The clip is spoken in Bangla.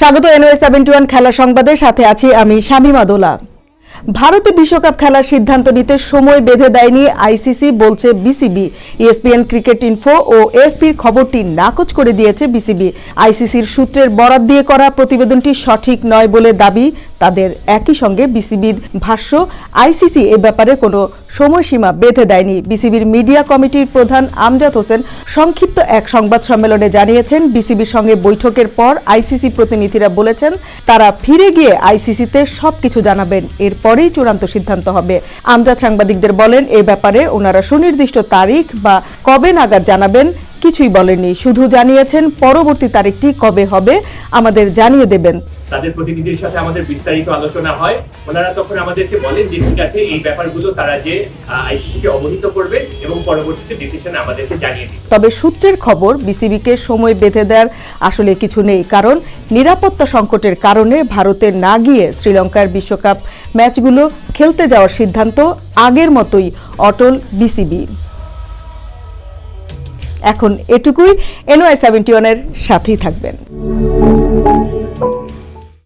স্বাগত এনওএস সেভেন্টি ওয়ান খেলা সংবাদের সাথে আছি আমি শামিমা দোলা। ভারতে বিশ্বকাপ খেলার সিদ্ধান্ত নিতে সময় বেঁধে দেয়নি আইসিসি, বলছে বিসিবি। ইএসপিএন ক্রিকেট ইনফো ও এফপির খবরটি নাকচ করে দিয়েছে বিসিবি। আইসিসির সূত্রের বরাত দিয়ে করা প্রতিবেদনটি সঠিক নয় বলে দাবি তাদের। একই সঙ্গে বিসিবির ভাষ্য, আইসিসি এ ব্যাপারে কোনো সময়সীমা বেঁধে দেয়নি। বিসিবির মিডিয়া কমিটির প্রধান আমজাদ হোসেন সংক্ষিপ্ত এক সংবাদ সম্মেলনে জানিয়েছেন, বিসিবির সঙ্গে বৈঠকের পর আইসিসি প্রতিনিধিরা বলেছেন, তারা ফিরে গিয়ে আইসিসিতে সবকিছু জানাবেন। এরপরেই চূড়ান্ত সিদ্ধান্ত হবে। আমজাদ সাংবাদিকদের বলেন, এ ব্যাপারে ওনারা সুনির্দিষ্ট তারিখ বা কবে নাগাদ জানাবেন কিছুই বলেননি। শুধু জানিয়েছেন পরবর্তী তারিখটি কবে হবে আমাদের জানিয়ে দেবেন। তাদের প্রতিনিধির সাথে আমাদের বিস্তারিত আলোচনা হয়। ওনারা তখন আমাদেরকে বলেন যে ঠিক আছে এই ব্যাপারগুলো তারা যে আইসিসিকে অবহিত করবে এবং পরবর্তীতে ডিসিশন আমাদেরকে জানিয়ে দিবে। তবে সূত্রের খবর বিসিবিকে সময় বেঁধে দেওয়ার আসলে কিছু নেই কারণ নিরাপত্তা সংকটের কারণে ভারতে না গিয়ে শ্রীলঙ্কার বিশ্বকাপ ম্যাচগুলো খেলতে যাওয়ার সিদ্ধান্ত আগের মতোই অটল বিসিবি। এখন এটুকুই এনওয়াই সেভেন্টি ওয়ানের সাথেই থাকবেন।